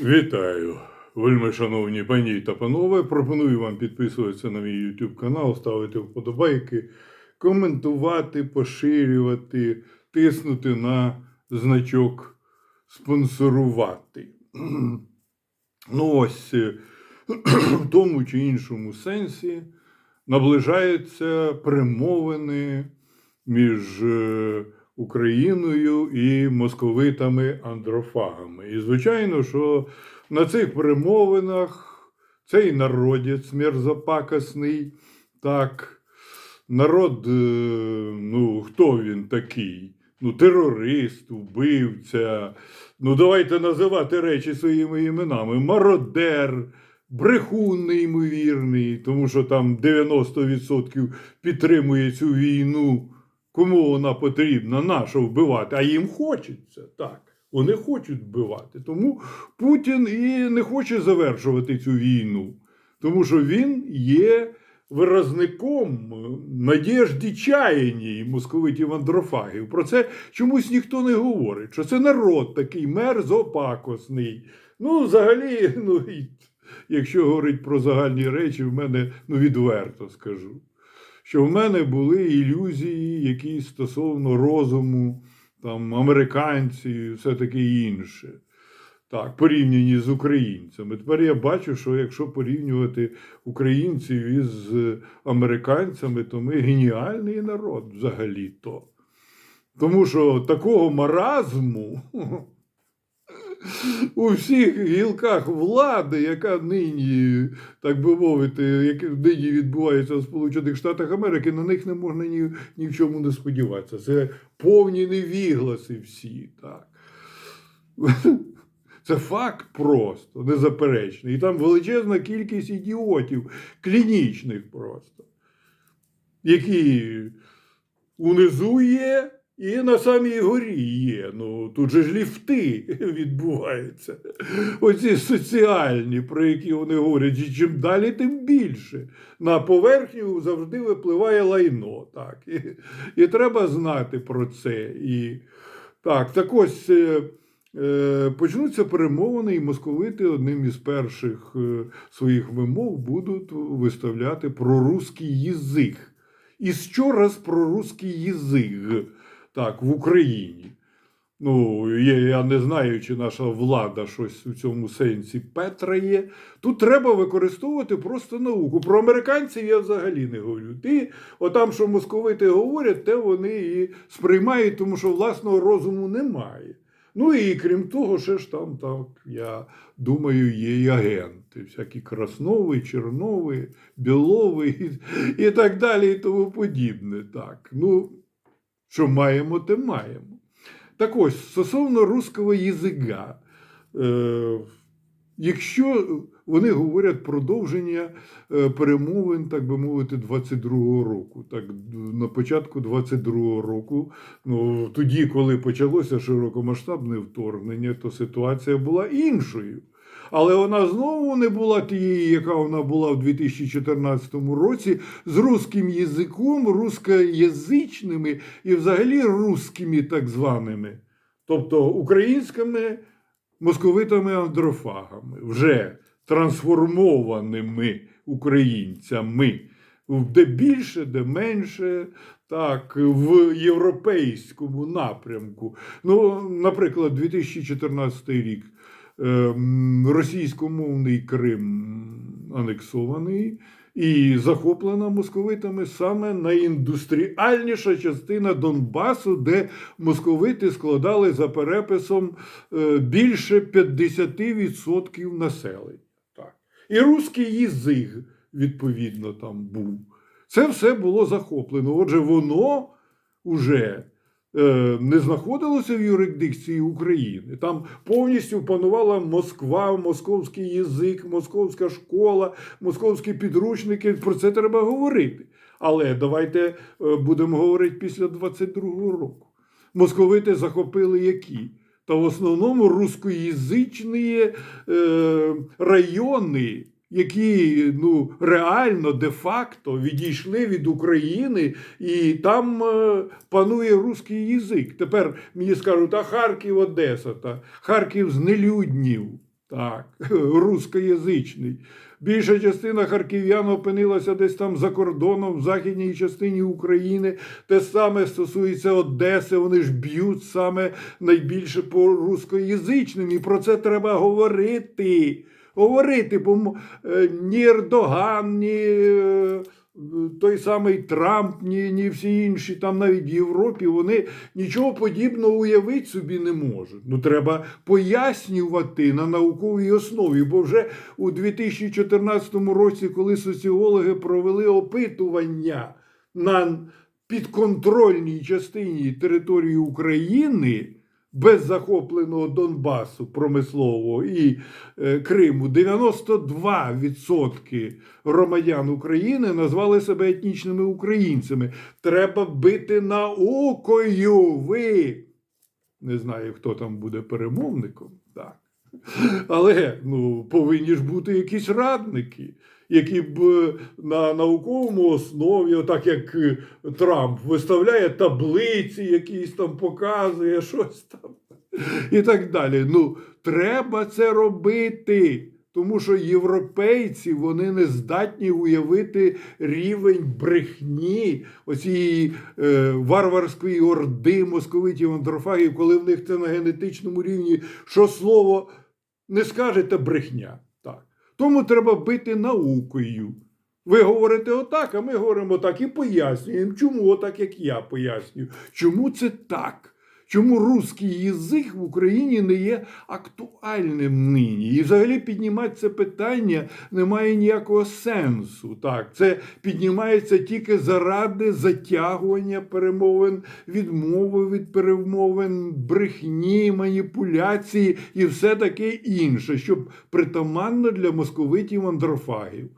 Вітаю, вельми шановні пані та панове. Пропоную вам підписуватися на мій YouTube канал, ставити вподобайки, коментувати, поширювати, тиснути на значок спонсорувати. Ну, ось е, в тому чи іншому сенсі наближаються перемовини між е, Україною і московитами-андрофагами. І звичайно, що на цих перемовинах цей народець мерзопакосний, так, народ, е, ну, хто він такий? Ну, терорист, вбивця. Ну, давайте називати речі своїми іменами. Мародер, брехун неймовірний, тому що там 90% підтримує цю війну. Кому вона потрібна? Нащо вбивати? А їм хочеться так. Вони хочуть вбивати. Тому Путін і не хоче завершувати цю війну, тому що він є виразником надіжді чаяній московитів андрофагів. Про це чомусь ніхто не говорить, що це народ такий мерзопакосний. Ну, взагалі, ну, якщо говорить про загальні речі, в мене ну, відверто скажу що в мене були ілюзії, якісь стосовно розуму, там, американців і все таке інше. Так, порівняні з українцями. Тепер я бачу, що якщо порівнювати українців із американцями, то ми геніальний народ взагалі-то. Тому що такого маразму у всіх гілках влади, яка нині, так би мовити, яка нині відбувається в Сполучених Штатах Америки, на них не можна ні, ні в чому не сподіватися. Це повні невігласи всі. так. Це факт просто незаперечний. І там величезна кількість ідіотів, клінічних просто, які унизу є і на самій горі є. Ну, тут же ж ліфти відбуваються. Оці соціальні, про які вони говорять, і чим далі, тим більше. На поверхню завжди випливає лайно. Так. І, і треба знати про це. І, так, так ось. е, Е, Почнуться перемовини, і московити одним із перших е, своїх вимог будуть виставляти прорусський язик. І що раз прорусський язик так, в Україні. Ну, я, не знаю, чи наша влада щось у цьому сенсі петрає. Тут треба використовувати просто науку. Про американців я взагалі не говорю. Ти, отам, що московити говорять, те вони і сприймають, тому що власного розуму немає. Ну і крім того, ще ж там, так, я думаю, є і агенти, всякі Красновий, Черновий, Біловий і, і так далі, і тому подібне. Так. Ну, що маємо, те маємо. Так ось, стосовно руського язика, е, якщо вони говорять продовження е, перемовин, так би мовити, 22-го року. Так, на початку 22-го року, ну, тоді, коли почалося широкомасштабне вторгнення, то ситуація була іншою. Але вона знову не була тією, яка вона була в 2014 році, з русським язиком, рускоязичними і взагалі русскими так званими, тобто українськими московитами-андрофагами, вже трансформованими українцями. Де більше, де менше, так, в європейському напрямку. Ну, наприклад, 2014 рік російськомовний Крим анексований і захоплена московитами саме найіндустріальніша частина Донбасу, де московити складали за переписом е, більше 50% населення. Так. І русський язик, відповідно, там був. Це все було захоплено. Отже, воно вже е, не знаходилося в юрисдикції України. Там повністю панувала Москва, московський язик, московська школа, московські підручники. Про це треба говорити. Але давайте е, будемо говорити після 22-го року. Московити захопили які? Та в основному рускоязичні е, райони, які ну, реально де-факто відійшли від України, і там е, панує русський язик. Тепер мені скажуть, а Харків, Одеса, та Харків знелюднів. Так, рускоязичний. Більша частина харків'ян опинилася десь там за кордоном, в західній частині України. Те саме стосується Одеси. Вони ж б'ють саме найбільше по рускоязичним. І про це треба говорити. Говорити, бо е, ні Ердоган, ні е, той самий Трамп, ні, ні всі інші, там навіть в Європі, вони нічого подібного уявити собі не можуть. Ну, треба пояснювати на науковій основі, бо вже у 2014 році, коли соціологи провели опитування на підконтрольній частині території України без захопленого Донбасу промислового і е, Криму, 92% громадян України назвали себе етнічними українцями. Треба бити наукою. Ви не знаю, хто там буде перемовником. Так. Але ну, повинні ж бути якісь радники, які б е, на науковому основі, отак як е, Трамп, виставляє таблиці, якісь там показує щось там і так далі. Ну, треба це робити. Тому що європейці вони не здатні уявити рівень брехні оцієї е, варварської орди московитів антрофагів, коли в них це на генетичному рівні, що слово не скажете брехня. Тому треба бити наукою. Ви говорите отак, а ми говоримо так і пояснюємо, чому отак, як я пояснюю. Чому це так? Чому русський язик в Україні не є актуальним нині? І взагалі піднімати це питання не має ніякого сенсу. Так, це піднімається тільки заради затягування перемовин, відмови від перемовин, брехні, маніпуляції і все таке інше, щоб притаманно для московитів андрофагів.